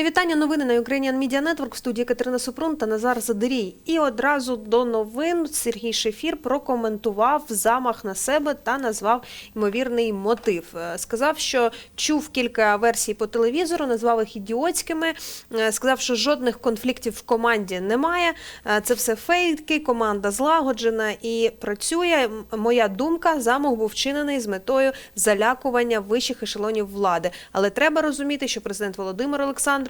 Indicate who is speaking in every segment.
Speaker 1: Мої вітання. Новини на Ukrainian Media Network в студії Катерина Супрун та Назар Задирій. І одразу до новин Сергій Шефір прокоментував замах на себе та назвав ймовірний мотив. Е, Сказав, що чув кілька версій по телевізору, назвав їх ідіотськими. Е, Сказав, що жодних конфліктів в команді немає. Е, Це все фейки, команда злагоджена і працює. Моя думка, замах був вчинений з метою залякування вищих ешелонів влади. Але треба розуміти, що президент Володимир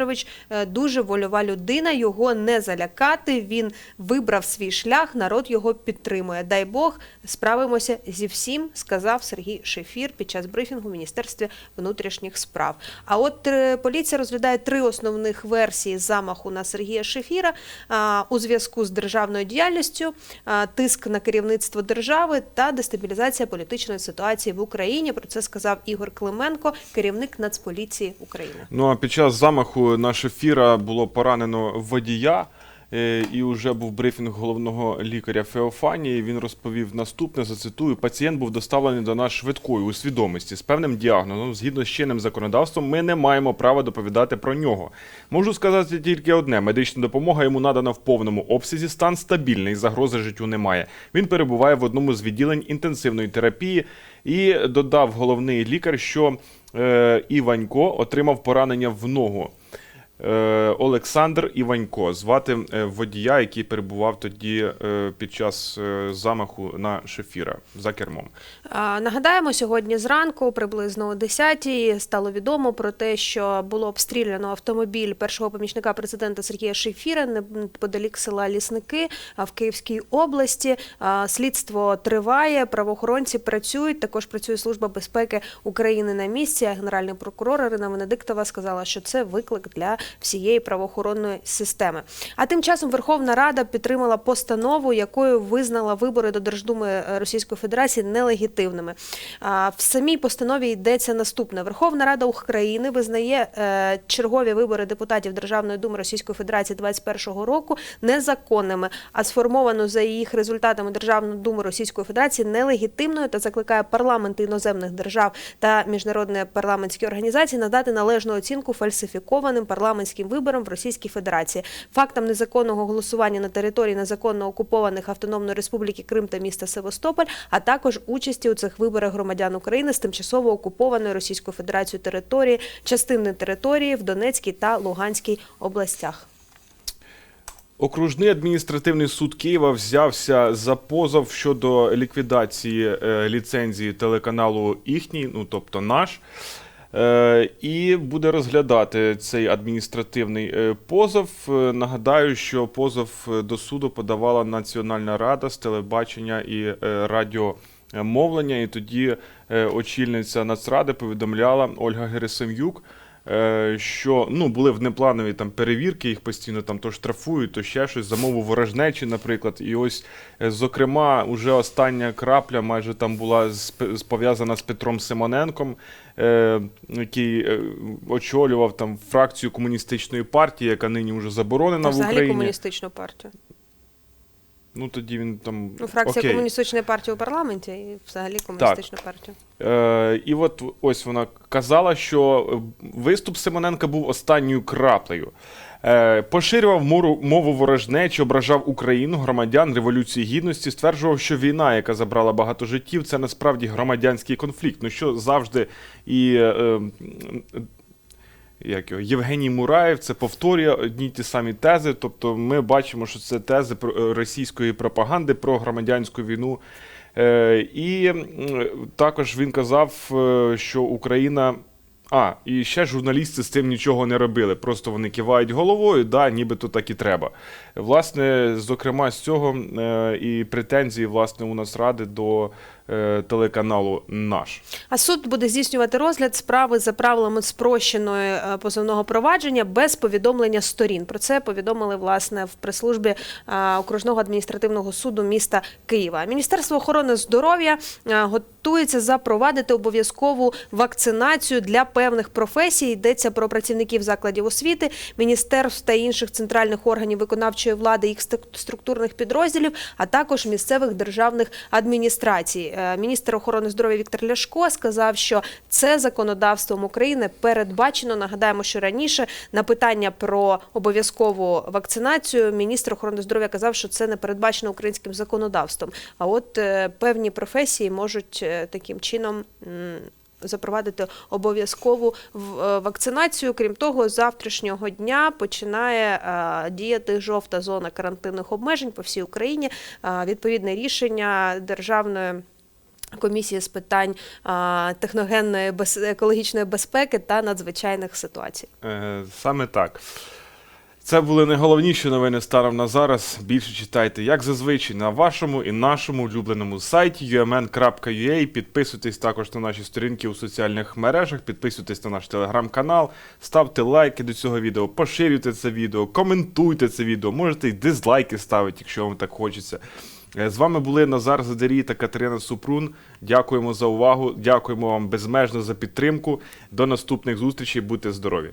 Speaker 1: Олександрович е, дуже вольова людина. Його не залякати. Він вибрав свій шлях. Народ його підтримує. Дай Бог, справимося зі всім, сказав Сергій Шефір під час брифінгу в міністерстві внутрішніх справ. А от е, поліція розглядає три основних версії замаху на Сергія Шефіра у зв'язку з державною діяльністю, тиск на керівництво держави та дестабілізація політичної ситуації в Україні. Про це сказав Ігор Клименко, керівник Нацполіції України.
Speaker 2: Ну а під час замаху на шефіра було поранено водія. е, І вже був брифінг головного лікаря Феофанії. Він розповів наступне: зацитую: пацієнт був доставлений до нас швидкою у свідомості з певним діагнозом. Згідно з чинним законодавством, ми не маємо права доповідати про нього. Можу сказати тільки одне: медична допомога йому надана в повному обсязі. Стан стабільний, загрози життю немає. Він перебуває в одному з відділень інтенсивної терапії. І додав головний лікар, що е, Іванько отримав поранення в ногу. Е, Олександр Іванько, звати е, водія, який перебував тоді е, під час замаху на шефіра за кермом.
Speaker 1: Нагадаємо, сьогодні зранку, приблизно о 10-й, стало відомо про те, що було обстріляно автомобіль першого помічника президента Сергія Шефіра неподалік села Лісники в Київській області. Слідство триває, правоохоронці працюють. Також працює служба безпеки України на місці. Генеральний прокурор Ірина Венедиктова сказала, що це виклик для всієї правоохоронної системи. А тим часом Верховна Рада підтримала постанову, якою визнала вибори до Держдуми Російської Федерації нелегітимними. В самій постанові йдеться наступне: Верховна Рада України визнає е, чергові вибори депутатів Державної думи Російської Федерації 2021 року незаконними, а сформовану за їх результатами Державну думу Російської Федерації нелегітимною та закликає парламенти іноземних держав та міжнародні парламентські організації надати належну оцінку фальсифікованим парламентським виборам в Російській Федерації, фактам незаконного голосування на території незаконно окупованих Автономної Республіки Крим та міста Севастополь, а також участі у цих виборах громадян України з тимчасово окупованої Російською Федерацією території, частини території в Донецькій та Луганській областях.
Speaker 2: Окружний адміністративний суд Києва взявся за позов щодо ліквідації е, ліцензії телеканалу їхній, ну тобто наш. Е, І буде розглядати цей адміністративний е, позов. Е, Нагадаю, що позов до суду подавала Національна рада з телебачення і радіомовлення. І тоді очільниця Нацради повідомляла Ольга Герасим'юк, що ну, були внепланові там перевірки, їх постійно там то штрафують, то ще щось, за мову ворожнечі, наприклад. І ось, зокрема, уже остання крапля майже там була пов'язана з Петром Симоненком, е, який е, очолював там фракцію комуністичної партії, яка нині вже заборонена
Speaker 1: Та
Speaker 2: в
Speaker 1: взагалі
Speaker 2: Україні.
Speaker 1: комуністичну партію.
Speaker 2: Ну тоді він там
Speaker 1: Ну, фракція
Speaker 2: окей.
Speaker 1: комуністичної партії у парламенті і взагалі комуністична партія.
Speaker 2: Е, і от ось вона казала, що виступ Симоненка був останньою краплею. Е, поширював мову, мову ворожнечі, ображав Україну, громадян Революції Гідності, стверджував, що війна, яка забрала багато життів, це насправді громадянський конфлікт. Ну що завжди і. Е, е, як його, Євгеній Мураєв це повторює одні ті самі тези. Тобто ми бачимо, що це тези е, російської пропаганди про громадянську війну. Е, і також він казав, е, що Україна. А, і ще журналісти з цим нічого не робили. Просто вони кивають головою, да, нібито так і треба. Власне, зокрема, з цього і претензії власне у нас ради до телеканалу наш.
Speaker 1: А суд буде здійснювати розгляд справи за правилами спрощеної е, позовного провадження без повідомлення сторін. Про це повідомили власне в прес-службі е, окружного адміністративного суду міста Києва. Міністерство охорони здоров'я е, готується запровадити обов'язкову вакцинацію для певних професій. Йдеться про працівників закладів освіти, міністерств та інших центральних органів виконавчої влади, їх структурних підрозділів, а також місцевих державних адміністрацій. Е, Міністр охорони здоров'я Віктор Ляшко сказав, що це законодавством України передбачено. Нагадаємо, що раніше на питання про обов'язкову вакцинацію міністр охорони здоров'я казав, що це не передбачено українським законодавством. А от е, певні професії можуть е, таким чином. Запровадити обов'язкову вакцинацію. Крім того, з завтрашнього дня починає діяти жовта зона карантинних обмежень по всій Україні. Відповідне рішення державної. Комісії з питань техногенної без, екологічної безпеки та надзвичайних ситуацій.
Speaker 2: Е, Саме так. Це були найголовніші новини станом на зараз. Більше читайте, як зазвичай, на вашому і нашому улюбленому сайті umn.ua. Підписуйтесь також на наші сторінки у соціальних мережах, підписуйтесь на наш телеграм-канал, ставте лайки до цього відео, поширюйте це відео, коментуйте це відео, можете й дизлайки ставити, якщо вам так хочеться. Е, З вами були Назар Задерій та Катерина Супрун. Дякуємо за увагу, дякуємо вам безмежно за підтримку. До наступних зустрічей, будьте здорові!